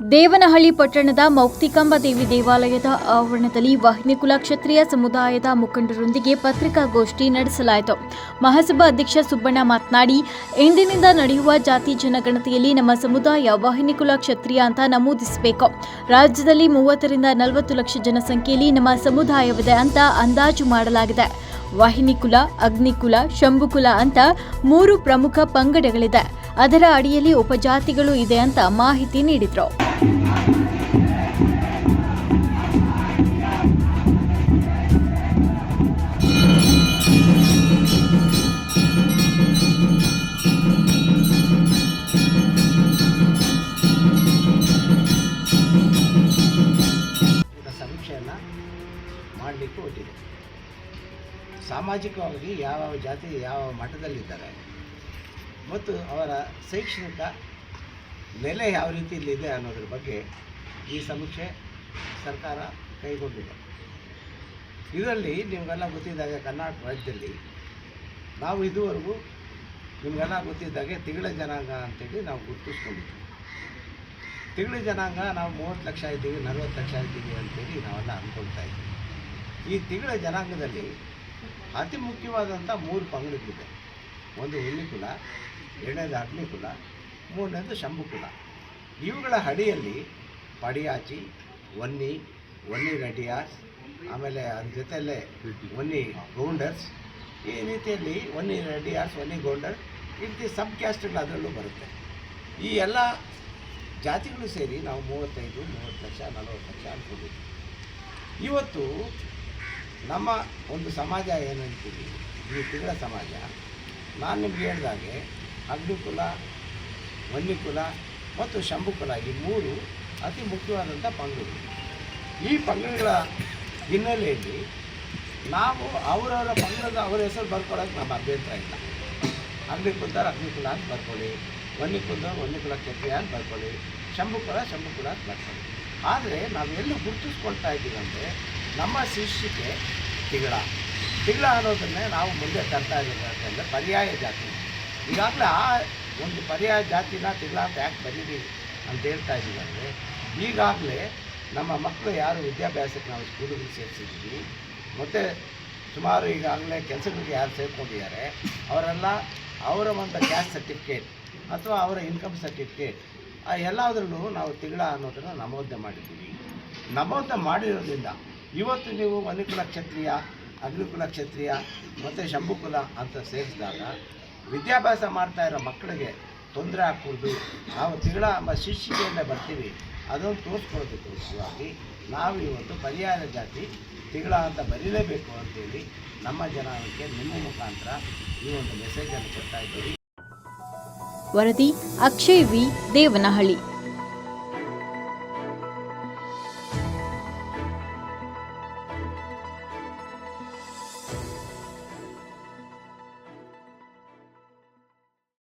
ದೇವನಹಳ್ಳಿ ಪಟ್ಟಣದ ಮೌಕ್ತಿಕಾಂಬ ದೇವಿ ದೇವಾಲಯದ ಆವರಣದಲ್ಲಿ ವಾಹಿನಿಕುಲ ಕ್ಷತ್ರಿಯ ಸಮುದಾಯದ ಮುಖಂಡರೊಂದಿಗೆ ಪತ್ರಿಕಾಗೋಷ್ಠಿ ನಡೆಸಲಾಯಿತು. ಮಹಾಸಭಾ ಅಧ್ಯಕ್ಷ ಸುಬ್ಬಣ್ಣ ಮಾತನಾಡಿ, ಇಂದಿನಿಂದ ನಡೆಯುವ ಜಾತಿ ಜನಗಣತಿಯಲ್ಲಿ ನಮ್ಮ ಸಮುದಾಯ ವಾಹಿನಿಕುಲ ಕ್ಷತ್ರಿಯ ಅಂತ ನಮೂದಿಸಬೇಕು. ರಾಜ್ಯದಲ್ಲಿ ಮೂವತ್ತರಿಂದ ನಲವತ್ತು ಲಕ್ಷ ಜನಸಂಖ್ಯೆಯಲ್ಲಿ ನಮ್ಮ ಸಮುದಾಯವಿದೆ ಅಂತ ಅಂದಾಜು ಮಾಡಲಾಗಿದೆ. ವಾಹಿನಿಕುಲ, ಅಗ್ನಿಕುಲ, ಶಂಭುಕುಲ ಅಂತ ಮೂರು ಪ್ರಮುಖ ಪಂಗಡಗಳಿದೆ. ಅದರ ಅಡಿಯಲ್ಲಿ ಉಪಜಾತಿಗಳು ಇದೆ ಅಂತ ಮಾಹಿತಿ ನೀಡಿದ್ರು. ಮಾಡಲಿಕ್ಕೆ ಸಾಮಾಜಿಕವಾಗಿ ಯಾವ ಜಾತಿ, ಯಾವ ಮಟ್ಟದಲ್ಲಿದ್ದಾರೆ ಮತ್ತು ಅವರ ಶೈಕ್ಷಣಿಕ ನೆಲೆ ಯಾವ ರೀತಿಯಲ್ಲಿದೆ ಅನ್ನೋದ್ರ ಬಗ್ಗೆ ಈ ಸಮೀಕ್ಷೆ ಸರ್ಕಾರ ಕೈಗೊಂಡಿದೆ. ಇದರಲ್ಲಿ ನಿಮಗೆಲ್ಲ ಗೊತ್ತಿದ್ದಾಗ ಕರ್ನಾಟಕ ರಾಜ್ಯದಲ್ಲಿ ನಾವು ಇದುವರೆಗೂ ನಿಮಗೆಲ್ಲ ಗೊತ್ತಿದ್ದಾಗೆ ತಿಂಗಳ ಜನಾಂಗ ಅಂತೇಳಿ ನಾವು ಗುರುತಿಸ್ಕೊಂಡಿದ್ವಿ. ತಿಂಗಳ ಜನಾಂಗ ನಾವು ಮೂವತ್ತು ಲಕ್ಷ ಇದ್ದೀವಿ, ನಲವತ್ತು ಲಕ್ಷ ಇದ್ದೀವಿ ಅಂತೇಳಿ ನಾವೆಲ್ಲ ಅಂದ್ಕೊಳ್ತಾ ಇದ್ದೀವಿ. ಈ ತಿಂಗಳ ಜನಾಂಗದಲ್ಲಿ ಅತಿ ಮುಖ್ಯವಾದಂಥ ಮೂರು ಪಂಗಡಗಳಿದೆ ಒಂದು ಹುಲ್ಲಿಕುಲ ಎರಡನೇದು ಅಗ್ನಿಕುಲ ಮೂರನೇದು ಶಂಭು ಕುಲ ಇವುಗಳ ಅಡಿಯಲ್ಲಿ ಪಡಿಯಾಚಿ ಒನ್ನಿ ಒನ್ನಿ ರೆಡಿಯಾಸ್, ಆಮೇಲೆ ಅದ್ರ ಜೊತೆಯಲ್ಲೇ ಒನ್ನಿ ಗೌಂಡರ್ಸ್. ಈ ರೀತಿಯಲ್ಲಿ ಒನ್ನಿ ರೆಡಿಯಾಸ್, ಒನ್ನಿ ಗೌಂಡರ್ ಈ ರೀತಿ ಸಬ್ ಕ್ಯಾಸ್ಟ್ಗಳು ಅದರಲ್ಲೂ ಬರುತ್ತೆ. ಈ ಎಲ್ಲ ಜಾತಿಗಳು ಸೇರಿ ನಾವು ಮೂವತ್ತೈದು, ಮೂವತ್ತು ಲಕ್ಷ, ನಲವತ್ತು ಲಕ್ಷ ಅಂದ್ಕೊಂಡಿದ್ದೀವಿ ಇವತ್ತು ನಮ್ಮ ಒಂದು ಸಮಾಜ ಏನಂತೀವಿ ಈ ತಿಂಗಳ ಸಮಾಜ. ನಾನು ನಿಮ್ಗೆ ಹೇಳಿದಾಗೆ ಅಗ್ನಿಕುಲ ವನ್ಯಕುಲ ಮತ್ತು ಶಂಭುಕುಲ ಈ ಮೂರು ಅತಿ ಮುಖ್ಯವಾದಂಥ ಪಂಗಡಗಳು. ಈ ಪಂಗಡಗಳ ಹಿನ್ನೆಲೆಯಲ್ಲಿ ನಾವು ಅವರವರ ಪಂಗಡದ ಅವರ ಹೆಸರು ಬರ್ಕೊಳ್ಳೋಕೆ ನಮ್ಮ ಅಭ್ಯಂತರ ಇಲ್ಲ. ಅಗ್ನಿಕುಲದವ್ರು ಅಗ್ನಿಕುಲ ಅಂತ ಬರ್ಕೊಳ್ಳಿ. ವನ್ನಿ ವನ್ಯಕುಲ ಕ್ಷತ್ರಿಯ ಅಂತ ಬರ್ಕೊಳ್ಳಿ. ಶಂಭುಕುಲ ಶಂಭುಕುಲ ಅಂತ ಬರ್ಕೊಳ್ಳಿ. ಆದರೆ ನಾವು ಎಲ್ಲಿ ಗುರುತಿಸ್ಕೊಳ್ತಾ ಇದ್ದೀವಿ ಅಂದರೆ ನಮ್ಮ ಶಿಷ್ಯಕ್ಕೆ ತಿಗಳ. ತಿಗಳ ಅನ್ನೋದನ್ನೇ ನಾವು ಮುಂದೆ ತರ್ತಾ ಇದ್ದೀವಿ ಅಂತಂದರೆ ಪರ್ಯಾಯ ಜಾತಿ. ಈಗಾಗಲೇ ಆ ಒಂದು ಪರ್ಯಾಯ ಜಾತಿನ ತಿಗಳ ಅಂತ ಯಾಕೆ ಬರೀರಿ ಅಂತ ಹೇಳ್ತಾ ಇದ್ದೀವಿ ಅಂದರೆ, ಈಗಾಗಲೇ ನಮ್ಮ ಮಕ್ಕಳು ಯಾರು ವಿದ್ಯಾಭ್ಯಾಸಕ್ಕೆ ನಾವು ಸ್ಕೂಲಿಗೆ ಸೇರಿಸಿದ್ದೀವಿ, ಮತ್ತು ಸುಮಾರು ಈಗಾಗಲೇ ಕೆಲಸಗಳಿಗೆ ಯಾರು ಸೇರ್ಕೊಂಡಿದ್ದಾರೆ, ಅವರೆಲ್ಲ ಅವರ ಒಂದು ಕ್ಯಾಸ್ಟ್ ಸರ್ಟಿಫಿಕೇಟ್ ಅಥವಾ ಅವರ ಇನ್ಕಮ್ ಸರ್ಟಿಫಿಕೇಟ್ ಆ ಎಲ್ಲದರಲ್ಲೂ ನಾವು ತಿಂಗಳ ಅನ್ನೋದನ್ನು ನಮೋದನೆ ಮಾಡಿದ್ದೀವಿ. ನಮೋದನೆ ಮಾಡಿರೋದ್ರಿಂದ ಇವತ್ತು ನೀವು ಮನಿಕುಲ ಕ್ಷತ್ರಿಯ ಅಗ್ನಿಕುಲ ಕ್ಷತ್ರಿಯ ಮತ್ತು ಶಂಭುಕುಲ ಅಂತ ಸೇರಿಸಿದಾಗ ವಿದ್ಯಾಭ್ಯಾಸ ಮಾಡ್ತಾ ಇರೋ ಮಕ್ಕಳಿಗೆ ತೊಂದರೆ ಆಗ್ಕೂಡ್ದು ನಾವು ತಿಂಗಳ ಎಂಬ ಬರ್ತೀವಿ. ಅದನ್ನು ಸ್ವಾಮಿ ನಾವು ಇವತ್ತು ಪರ್ಯಾಯ ಜಾತಿ, ತಿಂಗಳ ಅಂತ ಬರೀಲೇಬೇಕು ಅಂತೇಳಿ ನಮ್ಮ ಜನಾಂಗಕ್ಕೆ ನಿಮ್ಮ ಮುಖಾಂತರ ಈ ಒಂದು ಮೆಸೇಜನ್ನು ಕೊಡ್ತಾ ಇದ್ದೀವಿ. ವರದಿ ಅಕ್ಷಯ್ ವಿ. ದೇವನಹಳ್ಳಿ.